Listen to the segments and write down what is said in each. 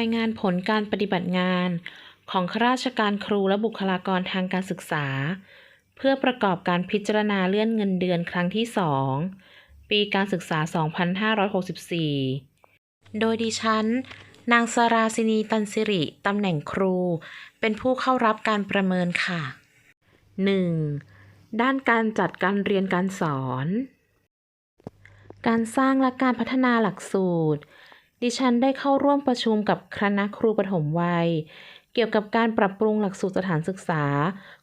ายงานผลการปฏิบัติงานของข้าราชการครูและบุคลากรทางการศึกษา เพื่อประกอบการพิจารณาเลื่อนเงินเดือนครั้งที่ 2 ปีการศึกษา 2564 โดยดิฉัน นางสราสินีตันสิริ ตำแหน่งครู เป็นผู้เข้ารับการประเมินค่ะ 1. ด้านการจัดการเรียนการสอน การสร้างและการพัฒนาหลักสูตร ดิฉันได้เข้าร่วมประชุมกับคณะครูปฐมวัย เกี่ยวกับการปรับปรุงหลักสูตรสถานศึกษา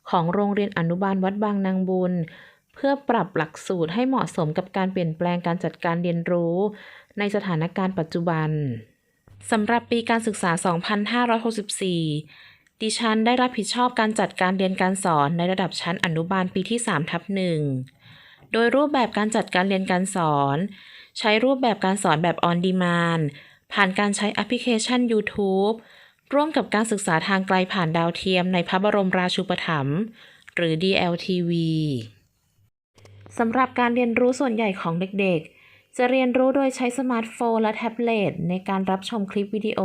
ของโรงเรียนอนุบาลวัดบางนางบุญ เพื่อปรับหลักสูตรให้เหมาะสมกับการเปลี่ยนแปลงการจัดการเรียนรู้ ในสถานการณ์ปัจจุบันสำหรับปีการศึกษา 2564 ดิฉันได้รับผิดชอบการจัดการเรียนการสอนในระดับชั้นอนุบาลปีที่3ทับหนึ่งโดยรูปแบบการจัดการเรียนการสอน ใช้รูปแบบการสอนแบบ on demand ผ่านการใช้แอปพลิเคชัน YouTube ร่วมกับการศึกษาทางไกลผ่านดาวเทียมในพระบรมราชูปถัมภ์หรือ DLTV สำหรับการเรียนรู้ส่วนใหญ่ของเด็กๆ จะเรียนรู้โดยใช้สมาร์ทโฟนและแท็บเล็ตในการรับชมคลิปวิดีโอ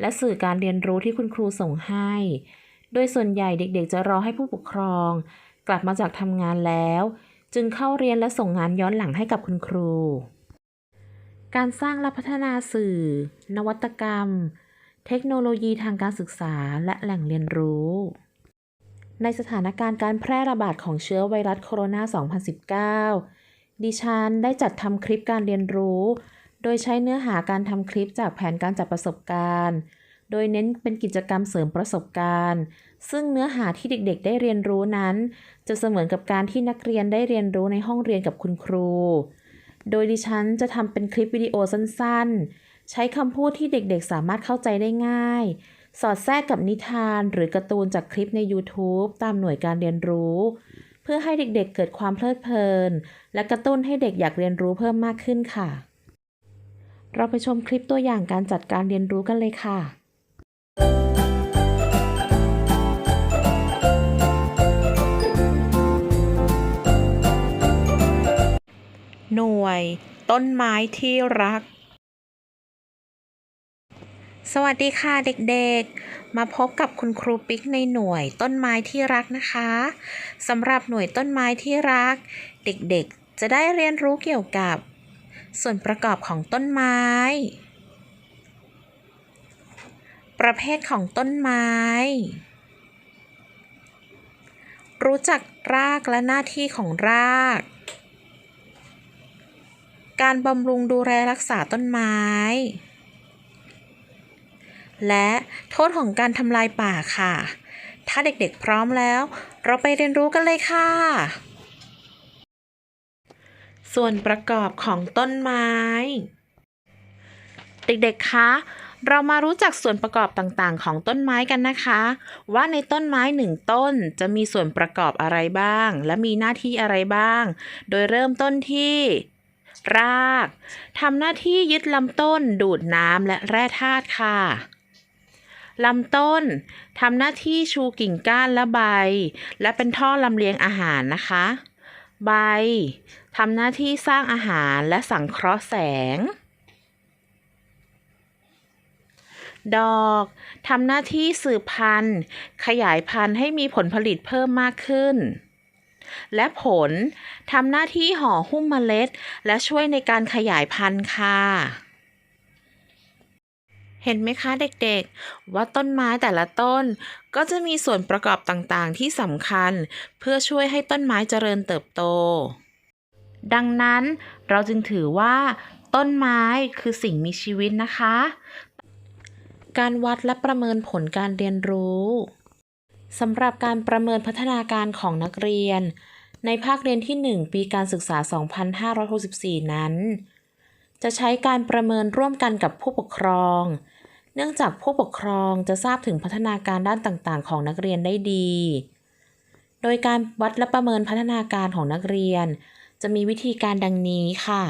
และสื่อการเรียนรู้ที่คุณครูส่งให้ โดยส่วนใหญ่เด็กๆ จะรอให้ผู้ปกครอง กลับมาจากทำงานแล้ว จึงเข้าเรียนและส่งงานย้อนหลังให้กับคุณครู การสร้างและพัฒนาสื่อ นวัตกรรม เทคโนโลยีทางการศึกษาและแหล่งเรียนรู้ ในสถานการณ์การแพร่ระบาดของเชื้อไวรัสโคโรนา 2019 ดิฉันได้จัดทำคลิปการเรียนรู้ โดยใช้เนื้อหาการทำคลิปจากแผนการจัดประสบการณ์ โดยเน้นเป็นกิจกรรมเสริมประสบการณ์ ซึ่งเนื้อหาที่เด็กๆ ได้เรียนรู้นั้น จะเสมือนกับการที่นักเรียนได้เรียนรู้ในห้องเรียนกับคุณครู โดยดิฉันจะทำเป็นคลิปวิดีโอสั้นๆ ใช้คำพูดที่เด็กๆสามารถเข้าใจได้ง่าย สอดแทรกกับนิทานหรือการ์ตูนจากคลิปใน YouTube ตามหน่วยการเรียนรู้ เพื่อให้เด็กๆเกิดความเพลิดเพลิน และกระตุ้นให้เด็กอยากเรียนรู้เพิ่มมากขึ้นค่ะ เราไปชมคลิปตัวอย่างการจัดการเรียนรู้กันเลยค่ะ หน่วย ต้นไม้ที่รัก สวัสดีค่ะเด็กๆ มาพบกับคุณครูปิ๊กในหน่วยต้นไม้ที่รักนะคะสำหรับหน่วยต้นไม้ที่รัก เด็กๆ จะได้เรียนรู้เกี่ยวกับ ส่วนประกอบของต้นไม้ ประเภทของต้นไม้รู้จักรากและหน้าที่ของราก การบำรุงดูแลรักษาต้นไม้ และโทษของการทำลายป่าค่ะ ถ้าเด็กๆพร้อมแล้ว เราไปเรียนรู้กันเลยค่ะ ส่วนประกอบของต้นไม้ เด็กๆคะเรามารู้จักส่วนประกอบต่างๆ ของต้นไม้กันนะคะ ว่าในต้นไม้หนึ่งต้นจะมีส่วนประกอบอะไรบ้าง และมีหน้าที่อะไรบ้าง โดยเริ่มต้นที่ รากทำหน้าที่ยึดลำต้นดูดน้ำและแร่ธาตุค่ะลำต้นทำหน้าที่ชูกิ่งก้านและใบ และเป็นท่อลำเลียงอาหารนะคะ ใบทำหน้าที่สร้างอาหารและสังเคราะห์แสง ดอกทำหน้าที่สืบพันธุ์ ขยายพันธุ์ให้มีผลผลิตเพิ่มมากขึ้น และผลทำหน้าที่ห่อหุ้มเมล็ด และช่วยในการขยายพันธุ์ค่ะเห็นไหมคะเด็กๆ ว่าต้นไม้แต่ละต้น ก็จะมีส่วนประกอบต่างๆ ที่สำคัญ เพื่อช่วยให้ต้นไม้เจริญเติบโต ดังนั้นเราจึงถือว่า ต้นไม้คือสิ่งมีชีวิตนะคะ การวัดและประเมินผลการเรียนรู้ สำหรับการประเมินพัฒนาการของนักเรียน ในภาคเรียนที่ 1 ปีการศึกษา 2564 นั้น จะใช้การประเมินร่วมกันกับผู้ปกครอง เนื่องจากผู้ปกครองจะทราบถึงพัฒนาการด้านต่างๆ ของนักเรียนได้ดี โดยการวัดและประเมินพัฒนาการของนักเรียน จะมีวิธีการดังนี้ค่ะ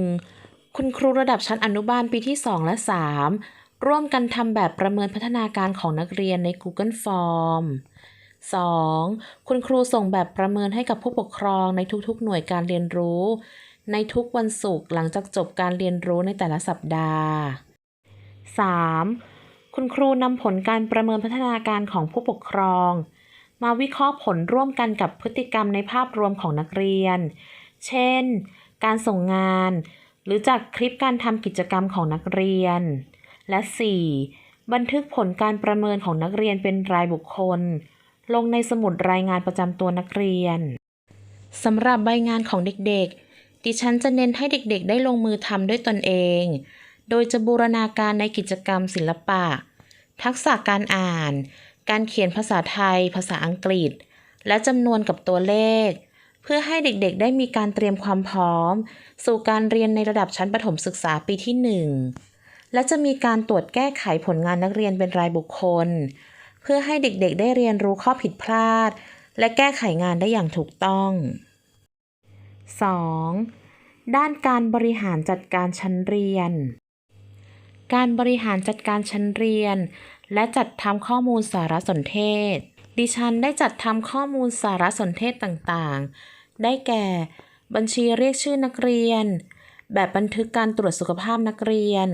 1. คุณครูระดับชั้นอนุบาลปีที่ 2 และ 3 ร่วมกันทำแบบประเมินพัฒนาการของนักเรียนใน Google Form 2. คุณครูส่งแบบประเมินให้กับผู้ปกครองในทุกๆ หน่วยการเรียนรู้ ในทุกวันศุกร์หลังจากจบการเรียนรู้ในแต่ละสัปดาห์ 3. คุณครูนำผลการประเมินพัฒนาการของผู้ปกครอง มาวิเคราะห์ผลร่วมกันกับพฤติกรรมในภาพรวมของนักเรียน เช่น การส่งงาน หรือจากคลิปการทำกิจกรรมของนักเรียน และ 4. บันทึกผลการประเมินของนักเรียนเป็นรายบุคคล ลงในสมุดรายงานประจำตัวนักเรียนสำหรับใบงานของเด็กๆ ดิฉันจะเน้นให้เด็กๆ ได้ลงมือทำด้วยตนเอง โดยจะบูรณาการในกิจกรรมศิลปะ ทักษะการอ่าน การเขียนภาษาไทย ภาษาอังกฤษ และจำนวนกับตัวเลข เพื่อให้เด็กๆ ได้มีการเตรียมความพร้อม สู่การเรียนในระดับชั้นประถมศึกษาปีที่ 1 และจะมีการตรวจแก้ไขผลงานนักเรียนเป็นรายบุคคล เพื่อให้เด็กๆ ได้เรียนรู้ข้อผิดพลาด และแก้ไขงานได้อย่างถูกต้อง 2. ด้านการบริหารจัดการชั้นเรียน การบริหารจัดการชั้นเรียน และจัดทำข้อมูลสารสนเทศ ดิฉันได้จัดทำข้อมูลสารสนเทศต่างๆ ได้แก่ บัญชีเรียกชื่อนักเรียน แบบบันทึกการตรวจสุขภาพนักเรียน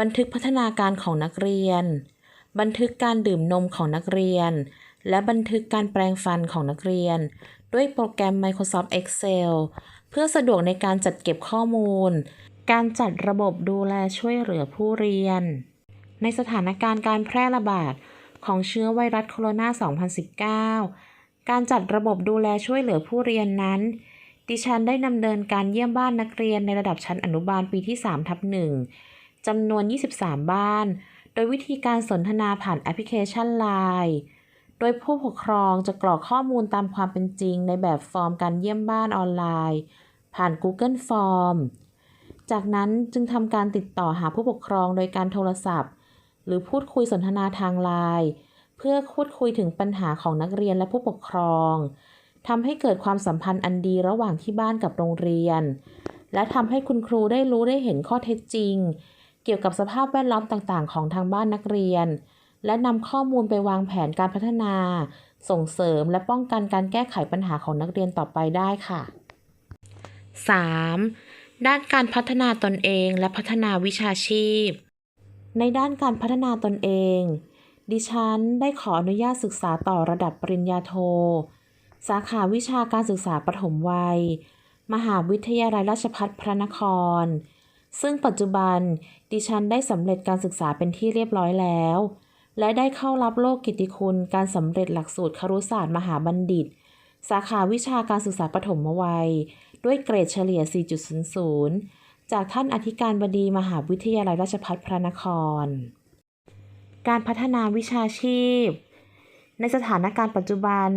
บันทึกพัฒนาการของนักเรียน บันทึกการดื่มนมของนักเรียน และบันทึกการแปรงฟันของนักเรียน ด้วยโปรแกรม Microsoft Excel เพื่อสะดวกในการจัดเก็บข้อมูล การจัดระบบดูแลช่วยเหลือผู้เรียน ในสถานการณ์การแพร่ระบาดของเชื้อไวรัสโคโรนา 2019 การจัดระบบดูแลช่วยเหลือผู้เรียนนั้น ดิฉันได้ดำเนินการเยี่ยมบ้านนักเรียนในระดับชั้นอนุบาลปีที่3ทับ1 จำนวน 23 บ้าน โดยวิธีการสนทนาผ่านแอปพลิเคชัน Line โดยผู้ปกครองจะกรอกข้อมูลตามความเป็นจริง ในแบบฟอร์มการเยี่ยมบ้านออนไลน์ ผ่าน Google Form จากนั้นจึงทำการติดต่อหาผู้ปกครองโดยการโทรศัพท์ หรือพูดคุยสนทนาทางไลน์เพื่อพูดคุยถึงปัญหาของนักเรียนและผู้ปกครองทำให้เกิดความสัมพันธ์อันดีระหว่างที่บ้านกับโรงเรียน และทำให้คุณครูได้รู้ได้เห็นข้อเท็จจริง เกี่ยวกับสภาพแวดล้อมต่างๆ ของทางบ้านนักเรียน และนำข้อมูลไปวางแผนการพัฒนา ส่งเสริมและป้องกันการแก้ไขปัญหาของนักเรียนต่อไปได้ค่ะ 3. ด้านการพัฒนาตนเองและพัฒนาวิชาชีพ ในด้านการพัฒนาตนเอง ดิฉันได้ขออนุญาตศึกษาต่อระดับปริญญาโท สาขาวิชาการศึกษาปฐมวัย มหาวิทยาลัยราชภัฏพระนคร ซึ่งปัจจุบันดิฉันได้สำเร็จการศึกษาเป็นที่เรียบร้อยแล้ว และได้เข้ารับโลกกิติคุณการสำเร็จหลักสูตรครุศาสตร์มหาบัณฑิต สาขาวิชาการศึกษาปฐมวัย ด้วยเกรดเฉลี่ย 4.00 จากท่านอธิการบดีมหาวิทยาลัยราชภัฏพระนคร การพัฒนาวิชาชีพ ในสถานการณ์ปัจจุบัน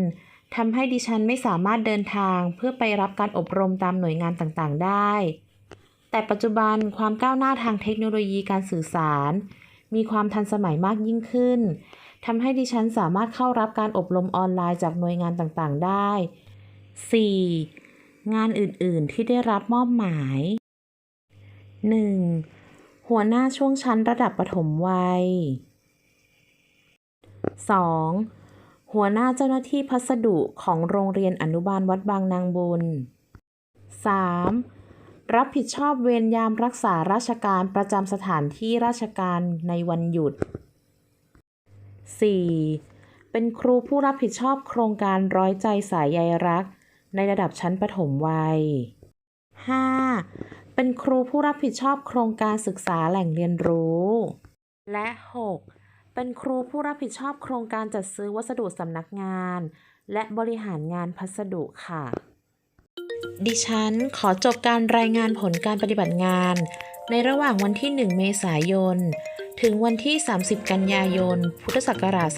ทำให้ดิฉันไม่สามารถเดินทางเพื่อไปรับการอบรมตามหน่วยงานต่างๆ ได้ แต่ปัจจุบันความก้าวหน้าทางเทคโนโลยีการสื่อสาร มีความทันสมัยมากยิ่งขึ้นทำให้ดิฉันสามารถเข้ารับการอบรมออนไลน์จากหน่วยงานต่างๆ ได้ 4. งานอื่นๆที่ได้รับมอบหมาย 1. หัวหน้าช่วงชั้นระดับประถมวัย 2. หัวหน้าเจ้าหน้าที่พัสดุของโรงเรียนอนุบาลวัดบางนางบุญ 3. รับผิดชอบเวรยามรักษาราชการประจำสถานที่ราชการในวันหยุด 4. เป็นครูผู้รับผิดชอบโครงการร้อยใจสายใยรัก ในระดับชั้นประถมวัย 5. เป็นครูผู้รับผิดชอบโครงการศึกษาแหล่งเรียนรู้ และ 6. เป็นครูผู้รับผิดชอบโครงการจัดซื้อวัสดุสำนักงาน และบริหารงานพัสดุค่ะ ดิฉันขอจบการรายงานผลการปฏิบัติงาน ในระหว่างวันที่ 1 เมษายน ถึงวันที่ 30 กันยายน พุทธศักราช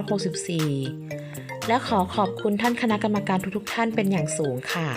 2564 และขอขอบคุณท่านคณะกรรมการทุกๆท่านเป็นอย่างสูงค่ะ